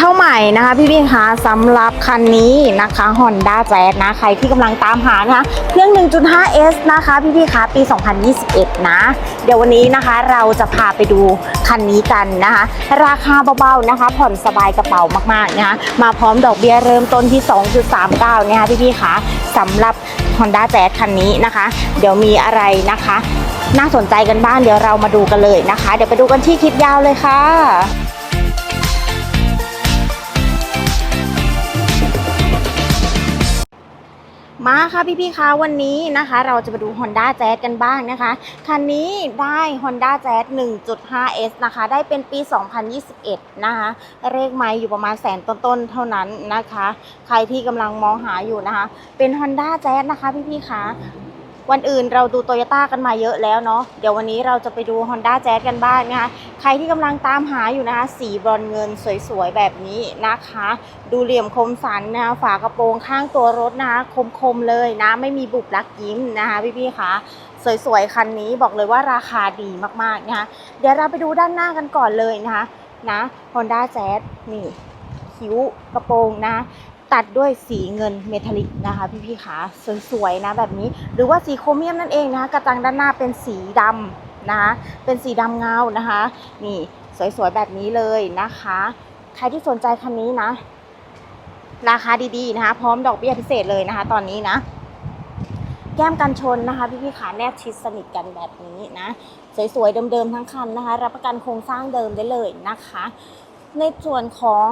เข้าใหม่นะคะพี่พี่คะสำหรับคันนี้นะคะ Honda Jazz นะใครที่กำลังตามหานะคะเครื่อง 1.5S นะคะพี่พี่คะปี 2021 นะ เดี๋ยววันนี้นะคะเราจะพาไปดูคันนี้กันนะคะ ราคาเบาๆนะคะ ผ่อนสบายกระเป๋ามากๆนะคะมาพร้อมดอกเบี้ยเริ่มต้นที่ 2.39 นะคะพี่พี่คะสำหรับ Honda Jazz คันนี้นะคะ เดี๋ยวมีอะไรนะคะ น่าสนใจกันบ้างเดี๋ยวเรามาดูกันเลยนะคะ เดี๋ยวไปดูกันที่คลิปยาวเลยค่ะ มาค่ะพี่ๆคะวันนี้นะคะ เราจะมาดู Honda Jazz กันบ้างนะคะ คันนี้ได้ Honda Jazz 1.5S นะคะ ได้เป็นปี 2021 นะคะ เลขไม้อยู่ประมาณแสนต้นๆ เท่านั้นนะคะ ใครที่กำลังมองหาอยู่นะคะ เป็น Honda Jazz นะคะพี่ๆคะ วันอื่นเราดูโตโยต้ากันมาเยอะแล้วเนาะเดี๋ยววันนี้เราจะไปดู Honda Jazz กันบ้างนะคะ ใครที่กำลังตามหาอยู่นะคะ สีบรอนเงินสวยๆ แบบนี้นะคะ ดูเหลี่ยมคมสันนะคะฝากระโปรงข้างตัวรถนะคะคมๆเลยนะ ไม่มีบุบลักยิ้มนะคะพี่ๆคะสวยๆ คันนี้บอกเลยว่าราคาดีมากๆนะคะเดี๋ยวเราไปดูด้านหน้ากันก่อนเลยนะคะนะ Honda Jazz นี่ คิ้วกระโปรงนะ ตัดด้วยสีเงินเมทัลลิกนะคะ พี่ๆคะสวยๆนะแบบนี้ หรือว่าสีโครเมียมนั่นเองนะคะกระจังด้านหน้าเป็นสีดำนะคะเป็นสีดำเงานะคะ นี่สวยๆแบบนี้เลยนะคะ ใครที่สนใจคันนี้นะ ราคาดีๆนะคะ พร้อมดอกเบี้ยพิเศษเลยนะคะ ตอนนี้นะแก้มกันชนนะคะพี่ๆขาแนบชิดสนิทกันแบบนี้นะสวยๆเดิมๆทั้งคันนะคะ รับประกันโครงสร้างเดิมได้เลยนะคะ ในส่วนของ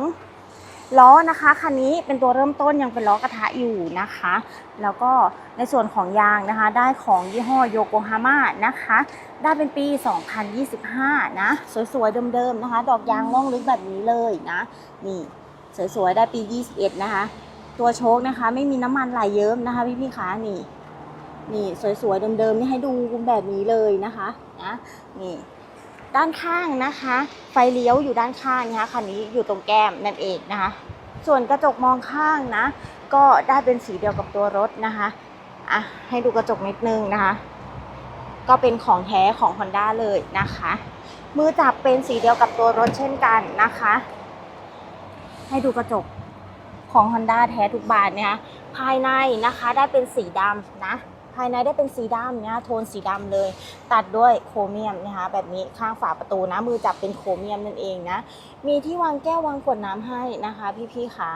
ล้อนะคะคันนี้เป็นตัวเริ่มต้นยังเป็นล้อกระทะอยู่นะคะ แล้วก็ในส่วนของยางนะคะ ได้ของยี่ห้อโยโกฮาม่านะคะ ได้เป็นปี 2025 นะ สวยๆเดิมๆนะคะ ดอกยางล่องลึกแบบนี้เลยนะ นี่สวยๆได้ปี 21 นะคะ ตัวโชคนะคะ ไม่มีน้ำมันไหลเยิ้มนะคะพี่ๆคะนี่นี่สวยๆเดิมๆนี่ให้ดูแบบนี้เลยนะคะนะนี่ ด้านข้างนะคะ ไฟเลี้ยวอยู่ด้านข้างนะคะคันนี้อยู่ตรงแก้มนั่นเองนะคะ ส่วนกระจกมองข้างนะ ก็ได้เป็นสีเดียวกับตัวรถนะคะอะให้ดูกระจกนิดนึงนะคะ ก็เป็นของแท้ของ Honda เลยนะคะ มือจับเป็นสีเดียวกับตัวรถเช่นกันนะคะ ให้ดูกระจกของ Honda แท้ทุกบานเนี่ยภายในนะคะได้เป็นสีดำนะ ภายในได้เป็นสีดำเนี่ยโทนสีดำเลย ตัดด้วยโครเมียมนะคะแบบนี้ข้างฝาประตูนะมือจับเป็นโครเมียมนั่นเองนะมีที่วางแก้ววางขวดน้ำให้นะคะ พี่ๆขา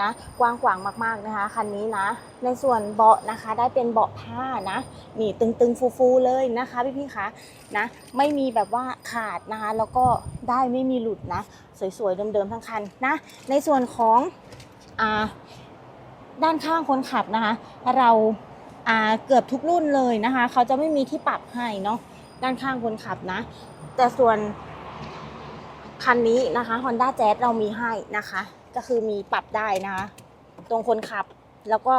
นะกว้างขวางมากๆนะคะคันนี้นะ ในส่วนเบาะนะคะได้เป็นเบาะผ้านะนี่ตึงๆฟูๆเลยนะคะพี่ๆขานะไม่มีแบบว่าขาดนะคะ แล้วก็ได้ไม่มีหลุดนะ สวยๆเดิมๆทั้งคันนะ ในส่วนของอ่าด้านข้างคนขับนะคะ เรา เกือบทุกรุ่นเลยนะคะ เขาจะไม่มีที่ปรับให้เนาะด้านข้างคนขับนะ แต่ส่วนคันนี้นะคะ Honda Jazz เรามีให้นะคะ ก็คือมีปรับได้นะคะ ตรงคนขับแล้วก็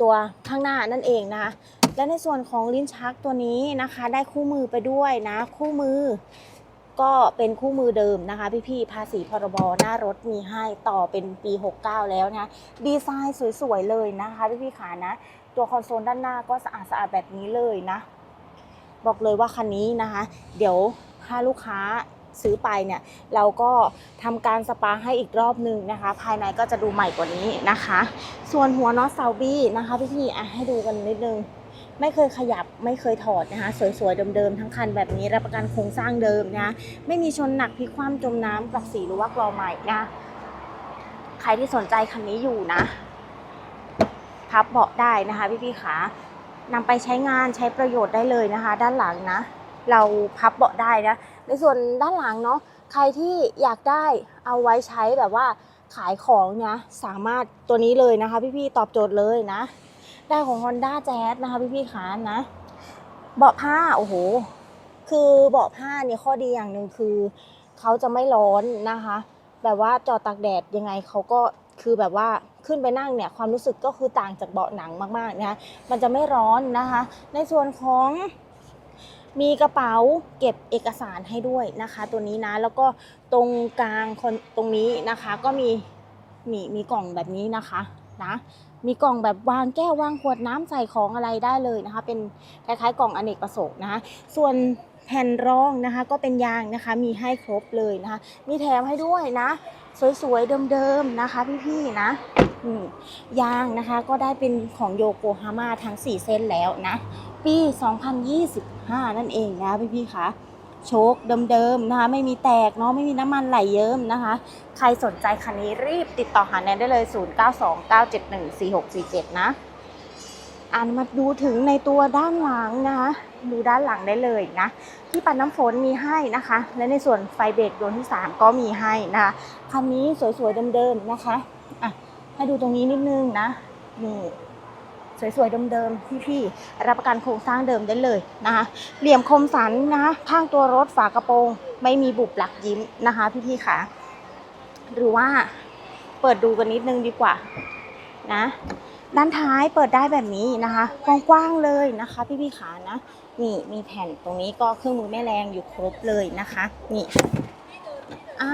ตัวข้างหน้านั่นเองนะคะ และในส่วนของลิ้นชักตัวนี้นะคะ ได้คู่มือไปด้วยนะ คู่มือ ก็เป็นคู่มือเดิมนะคะ พี่ๆภาษีพรบหน้ารถมีให้ต่อเป็นปี 69 แล้วนะ ดีไซน์สวยๆเลยนะคะ พี่ๆขานะ ตัวคอนโซลด้านหน้าก็สะอาดสะอาดแบบนี้เลยนะ บอกเลยว่าคันนี้นะคะ เดี๋ยวถ้าลูกค้าซื้อไปเนี่ย เราก็ทำการสปาให้อีกรอบหนึ่งนะคะ ภายในก็จะดูใหม่กว่านี้นะคะ ส่วนหัวน็อตเซาบี้นะคะพี่ๆอะให้ดูกันนิดนึงไม่เคยขยับไม่เคยถอดนะคะ สวยๆเดิมๆทั้งคันแบบนี้รับประกันโครงสร้างเดิมนะไม่มีชนหนักพลิกคว่ำจมน้ำกลักสีหรือว่ากรอใหม่นะ ใครที่สนใจคันนี้อยู่นะ พับเบาะได้นะคะพี่ๆขานำไปใช้งานใช้ประโยชน์ได้เลยนะคะ ด้านหลังนะ เราพับเบาะได้นะในส่วนด้านหลังเนาะใครที่อยากได้เอาไว้ใช้แบบว่าขายของนะสามารถตัวนี้เลยนะคะ พี่ๆตอบโจทย์เลยนะ ได้ของ Honda Jazz นะคะ พี่ๆขานะเบาะผ้าโอ้โห คือเบาะผ้าเนี่ยข้อดีอย่างหนึ่งคือเขาจะไม่ร้อนนะคะ แบบว่าจอดตากแดดยังไงเขาก็ คือแบบว่าขึ้นไปนั่งเนี่ยความรู้สึกก็คือต่างจากเบาะหนังมากๆนะคะมันจะไม่ร้อนนะคะ ในส่วนของมีกระเป๋าเก็บเอกสารให้ด้วยนะคะ ตัวนี้นะแล้วก็ตรงกลางคนตรงนี้นะคะ ก็มีมีมีกล่องแบบนี้นะคะนะมีกล่องแบบวางแก้ววางขวดน้ำใส่ของอะไรได้เลยนะคะ เป็นคล้ายๆ กล่องอเนกประสงค์นะคะส่วนแผ่นรองนะคะ ก็เป็นยางนะคะ มีให้ครบเลยนะคะ มีแถมให้ด้วยนะ สวยๆ เดิมๆ นะคะพี่ๆ นะยางนะคะก็ได้เป็นของโยโกฮาม่าทั้ง 4 เส้นแล้วนะ ปี 2025 นั่นเองนะพี่ๆ คะโชคเดิมๆ นะคะ ไม่มีแตกเนาะไม่มีน้ำมันไหลเยิ้มนะคะ ใครสนใจคันนี้รีบติดต่อหาแนนได้เลย 0929714647 นะอ่านมาดูถึงในตัวด้านหลังนะคะ ดูด้านหลังได้เลยนะ ที่ปัดน้ำฝนมีให้นะคะ และในส่วนไฟเบรกดวงที่ 3 ก็มีให้นะคะคันนี้สวยๆเดิมๆนะคะอะให้ดูตรงนี้นิดนึงนะนี่สวยๆเดิมๆพี่ๆรับประกันโครงสร้างเดิมได้เลยนะคะ เหลี่ยมคมสันนะคะข้างตัวรถฝากระโปรง ไม่มีบุบหลักยิ้มนะคะพี่ๆค่ะ หรือว่าเปิดดูกันนิดนึงดีกว่านะ ด้านท้ายเปิดได้แบบนี้นะคะกว้างๆเลยนะคะ พี่ๆขานะนี่มีแผ่นตรงนี้ก็เครื่องมือแม่แรงอยู่ครบเลยนะคะนี่อ่า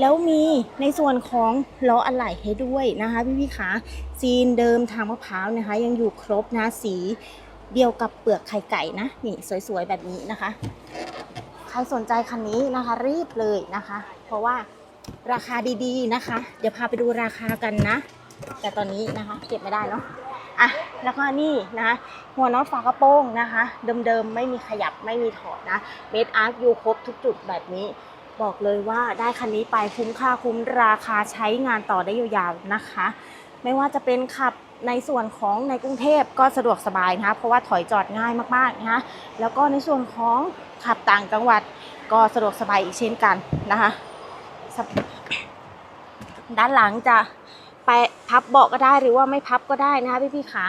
แล้วมีในส่วนของล้ออะไหล่ให้ด้วยนะคะ พี่พี่ขาซีนเดิมทางมะพร้าวนะคะ ยังอยู่ครบนะสีเดียวกับเปลือกไข่ไก่นะนี่สวยๆแบบนี้นะคะ ใครสนใจคันนี้นะคะ รีบเลยนะคะ เพราะว่าราคาดีๆนะคะ เดี๋ยวพาไปดูราคากันนะ แต่ตอนนี้นะคะเก็บไม่ได้เนาะอะแล้วก็นี่นะคะหัวน็อตฝากระโปรงนะคะ เดิมๆไม่มีขยับไม่มีถอดนะเมดอาร์คอยู่ครบทุกจุดแบบนี้ บอกเลยว่าได้คันนี้ไปคุ้มค่าคุ้มราคาใช้งานต่อได้ยาวๆนะคะ ไม่ว่าจะเป็นขับในส่วนของในกรุงเทพก็สะดวกสบายนะคะเพราะว่าถอยจอดง่ายมากๆนะคะแล้วก็ในส่วนของขับต่างจังหวัดก็สะดวกสบายอีกเช่นกันนะคะด้านหลังจะไป พับเบาะก็ได้หรือว่าไม่พับก็ได้นะคะพี่ๆขา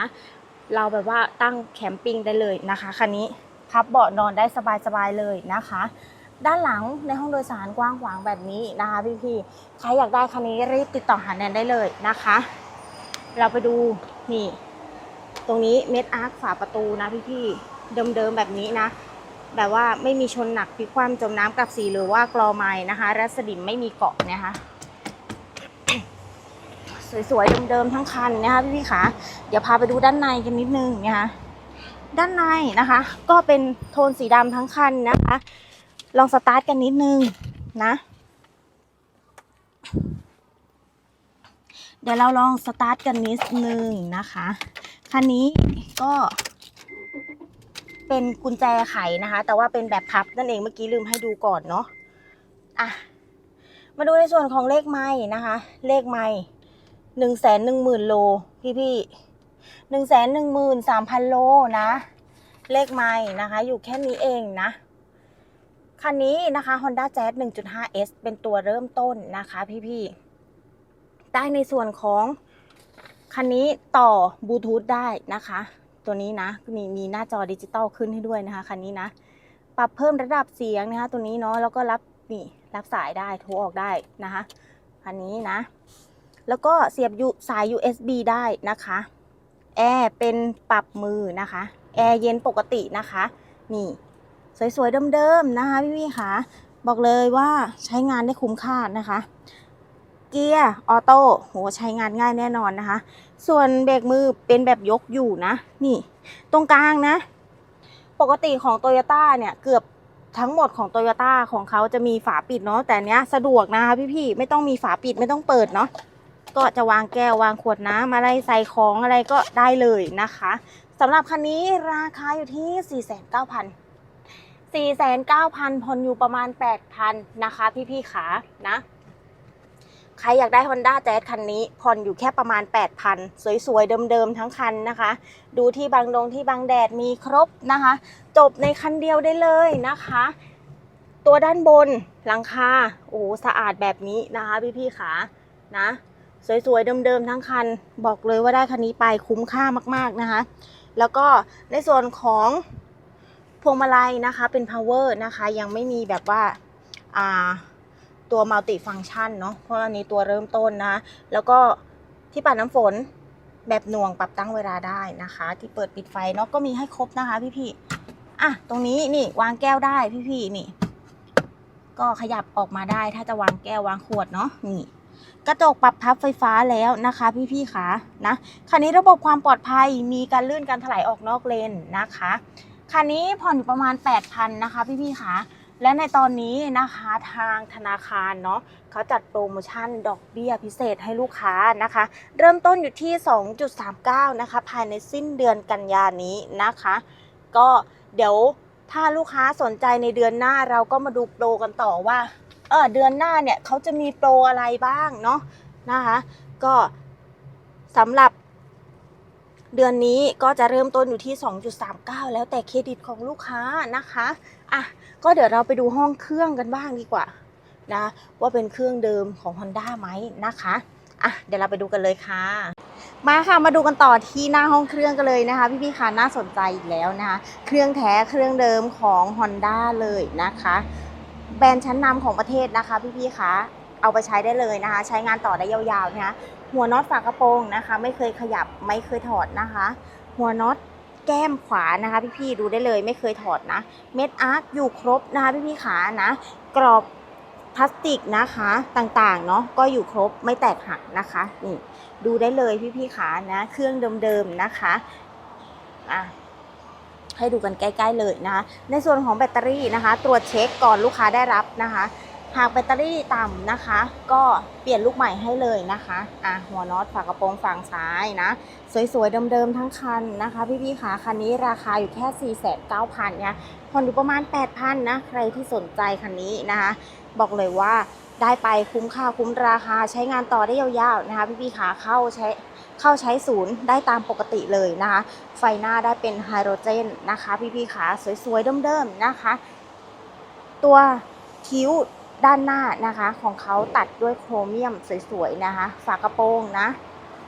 เราแบบว่าตั้งแคมปิ้งได้เลยนะคะคันนี้พับเบาะนอนได้สบายๆเลยนะคะ ด้านหลังในห้องโดยสารกว้างขวางแบบนี้นะคะพี่ๆใครอยากได้คันนี้รีบติดต่อหาแนนได้เลยนะคะ เราไปดูนี่ตรงนี้เม็ดอาร์คฝาประตูนะพี่ๆเดิมๆแบบนี้นะแบบว่าไม่มีชนหนักพิคว่ำจมน้ำกับสีหรือว่ากรอไม้นะคะรัศดิมไม่มีเกาะนะคะ สวยๆเดิมๆทั้งคันนะคะพี่ๆคะเดี๋ยวพาไปดูด้านในกันนิดนึงนะคะด้านในนะคะ ก็เป็นโทนสีดำทั้งคันนะคะ ลองสตาร์ทกันนิดนึงนะ เดี๋ยวเราลองสตาร์ทกันนิดนึงนะคะคันนี้ก็เป็นกุญแจไขนะคะ แต่ว่าเป็นแบบพับนั่นเองเมื่อกี้ลืมให้ดูก่อนเนาะอะมาดูในส่วนของเลขไม้นะคะ เลขไม้ หนึ่งแสนหนึ่งหมื่นโล พี่พี่หนึ่งแสนหนึ่งหมื่นสามพันโลนะ เลขไม้นะคะ อยู่แค่นี้เองนะ คันนี้นะคะ Honda Jazz 1.5S เป็นตัวเริ่มต้นนะคะพี่ๆได้ในส่วนของคันนี้ต่อบลูทูธได้นะคะ ตัวนี้นะมีมีหน้าจอดิจิตอลขึ้นให้ด้วยนะคะคันนี้นะ ปรับเพิ่มระดับเสียงนะคะ ตัวนี้เนาะแล้วก็รับนี่รับสายได้โทรออกได้นะคะคันนี้นะ แล้วก็เสียบสาย USB ได้นะคะ แอร์เป็นปรับมือนะคะ แอร์เย็นปกตินะคะ นี่สวยๆเดิมๆนะคะพี่พี่ค่ะ บอกเลยว่าใช้งานได้คุ้มค่านะคะ เกียร์ออโต้โหใช้งานง่ายแน่นอนนะคะ ส่วนเบรกมือเป็นแบบยกอยู่นะ นี่ ตรงกลางนะ ปกติของโตโยต้าเนี่ยเกือบทั้งหมดของโตโยต้าของเขาจะมีฝาปิดเนาะแต่เนี้ยสะดวกนะคะพี่ๆไม่ต้องมีฝาปิดไม่ต้องเปิดเนาะ ก็จะวางแก้ววางขวดน้ำอะไรใส่ของอะไรก็ได้เลยนะคะสำหรับคันนี้ราคาอยู่ที่ 4,900 4,900ผ่อนอยู่ประมาณ 8,000 นะคะ พี่ๆขานะ ใครอยากได้ Honda Jazz คันนี้ผ่อนอยู่แค่ประมาณ 8,000 สวยๆ เดิมๆ ทั้งคันนะคะ ดูที่บางดงที่บางแดดมีครบนะคะ จบในคันเดียวได้เลยนะคะ ตัวด้านบนหลังคาโอ้สะอาดแบบนี้นะคะ พี่ๆขานะ สวยๆเดิมๆทั้งคัน บอกเลยว่าได้คันนี้ไปคุ้มค่ามากๆนะคะ แล้วก็ในส่วนของพวงมาลัยนะคะเป็น power นะคะ ยังไม่มีแบบว่าตัว multi function เนาะเพราะอันนี้ตัวเริ่มต้นนะ แล้วก็ที่ปัดน้ำฝนแบบหน่วงปรับตั้งเวลาได้นะคะ ที่เปิดปิดไฟเนาะก็มีให้ครบนะคะพี่ๆอะตรงนี้นี่วางแก้วได้พี่ๆนี่ ก็ขยับออกมาได้ถ้าจะวางแก้ววางขวดเนาะนี่ กระจกปรับพับไฟฟ้าแล้วนะคะพี่ๆค่ะนะคันนี้ระบบความปลอดภัยมีการลื่นการถลายออกนอกเลนนะคะครคันนี้ผ่อนอยู่ประมาณ 8,000นะคะพี่ๆคะและในตอนนี้นะคะทางธนาคารเนาะเขาจัดโปรโมชั่นดอกเบี้ยพิเศษให้ลูกค้านะคะ เริ่มต้นอยู่ที่ 2.39 นะคะ ภายในสิ้นเดือนกันยานี้นะคะ ก็เดี๋ยวถ้าลูกค้าสนใจในเดือนหน้าเราก็มาดูโปรกันต่อว่า เออเดือนหน้าเนี่ยเขาจะมีโปรอะไรบ้างเนาะนะคะก็สำหรับเดือนนี้ก็จะเริ่มต้นอยู่ที่ 2.39 แล้วแต่เครดิตของลูกค้านะคะอะก็เดี๋ยวเราไปดูห้องเครื่องกันบ้างดีกว่านะว่าเป็นเครื่องเดิมของ Honda ไหมนะคะอะเดี๋ยวเราไปดูกันเลยค่ะ มาค่ะมาดูกันต่อที่หน้าห้องเครื่องกันเลยนะคะ พี่ๆค่ะน่าสนใจอีกแล้วนะคะ เครื่องแท้เครื่องเดิมของ Honda เลยนะคะ แบรนด์ชั้นนำของประเทศนะคะ พี่ๆคะเอาไปใช้ได้เลยนะคะ ใช้งานต่อได้ยาวๆนะคะหัวน็อตฝากระโปรงนะคะ ไม่เคยขยับไม่เคยถอดนะคะ หัวน็อตแก้มขวานะคะพี่ๆดูได้เลยไม่เคยถอดนะ เม็ดอาร์คอยู่ครบนะคะพี่ๆขานะ กรอบพลาสติกนะคะต่างๆเนาะก็อยู่ครบไม่แตกหักนะคะนี่ดูได้เลยพี่ๆขานะ เครื่องเดิมๆนะคะอะ ให้ดูกันใกล้ๆเลยนะคะในส่วนของแบตเตอรี่นะคะ ตรวจเช็คก่อนลูกค้าได้รับนะคะ หากแบตเตอรี่ต่ำนะคะ ก็เปลี่ยนลูกใหม่ให้เลยนะคะอะหัวน็อตฝากระโปรงฝั่งซ้ายนะ สวยๆเดิมๆทั้งคันนะคะ พี่ๆคะคันนี้ราคาอยู่แค่4,900เนี่ยผ่อนอยู่ประมาณ 8,000นะใครที่สนใจคันนี้นะคะ บอกเลยว่าได้ไปคุ้มค่าคุ้มราคาใช้งานต่อได้ยาวๆนะคะ พี่ๆคะเข้าใช้ เข้าใช้ศูนย์ได้ตามปกติเลยนะคะ ไฟหน้าได้เป็นไฮโดรเจนนะคะพี่ๆขาสวยๆเดิมๆนะคะ ตัวคิ้วด้านหน้านะคะของเขาตัดด้วยโครเมียมสวยๆนะคะ ฝากระโปรงนะ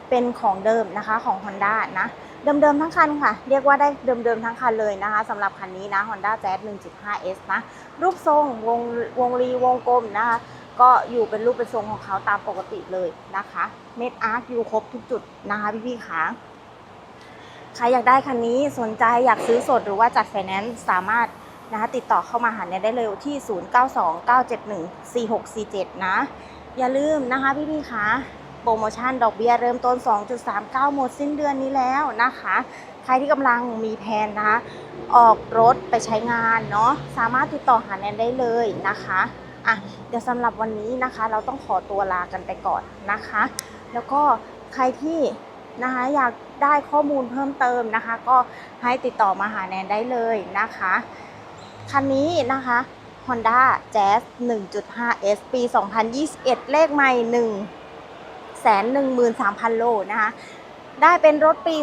เป็นของเดิมนะคะของ Honda นะเดิมๆทั้งคันค่ะ เรียกว่าได้เดิมๆทั้งคันเลยนะคะสำหรับคันนี้นะ Honda Jazz 1.5S นะ รูปทรงวงวงรีวงกลมนะคะ ก็อยู่เป็นรูปเป็นทรงของเขาตามปกติเลยนะคะ เม็ดอาร์คอยู่ครบทุกจุดนะคะพี่ๆคะใครอยากได้คันนี้สนใจอยากซื้อสดหรือว่าจัดไฟแนนซ์สามารถนะคะติดต่อเข้ามาหาเนี่ยได้เลยที่ 0929714647 นะ อย่าลืมนะคะพี่ๆคะโปรโมชั่นดอกเบี้ยเริ่มต้น 2.39 หมดสิ้นเดือนนี้แล้วนะคะ ใครที่กำลังมีแผนนะคะ ออกรถไปใช้งานเนาะสามารถติดต่อหาแนนได้เลยนะคะ อะเดี๋ยวสำหรับวันนี้นะคะ เราต้องขอตัวลากันไปก่อนนะคะ แล้วก็ใครที่นะคะอยากได้ข้อมูลเพิ่มเติมนะคะ ก็ให้ติดต่อมาหาแนนได้เลยนะคะ คันนี้นะคะ Honda Jazz 1.5S ปี 2021 เลขใหม่ 1 1,3,000 โลนะคะ ได้เป็นรถปี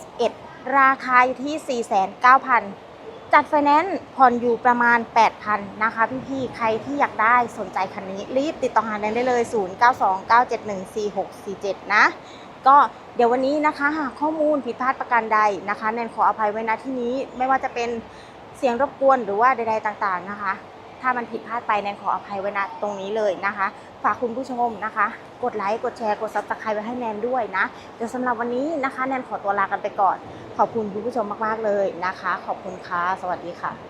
2021 ราคาอยู่ที่ 4,900 จัดไฟแนนซ์ผ่อนอยู่ประมาณ 8,000 นะคะพี่ๆ ใครที่อยากได้สนใจคันนี้ รีบติดต่อหาแนนได้เลย 0929714647 นะ ก็เดี๋ยววันนี้นะคะหากข้อมูลผิดพลาดประการใดนะคะ แนนขออภัยไว้ณที่นี้ไม่ว่าจะเป็นเสียงรบกวนหรือว่าใดๆต่างๆนะคะ ถ้ามันผิดพลาดไปแนนขออภัยไว้ณตรงนี้เลยนะคะ ฝากคุณผู้ชมนะคะ กดไลค์กดแชร์กดซับสไครต์ไว้ให้แนนด้วยนะเดี๋ยวสำหรับวันนี้นะคะ แนนขอตัวลากันไปก่อน ขอบคุณคุณผู้ชมมากๆเลยนะคะ ขอบคุณค่ะสวัสดีค่ะ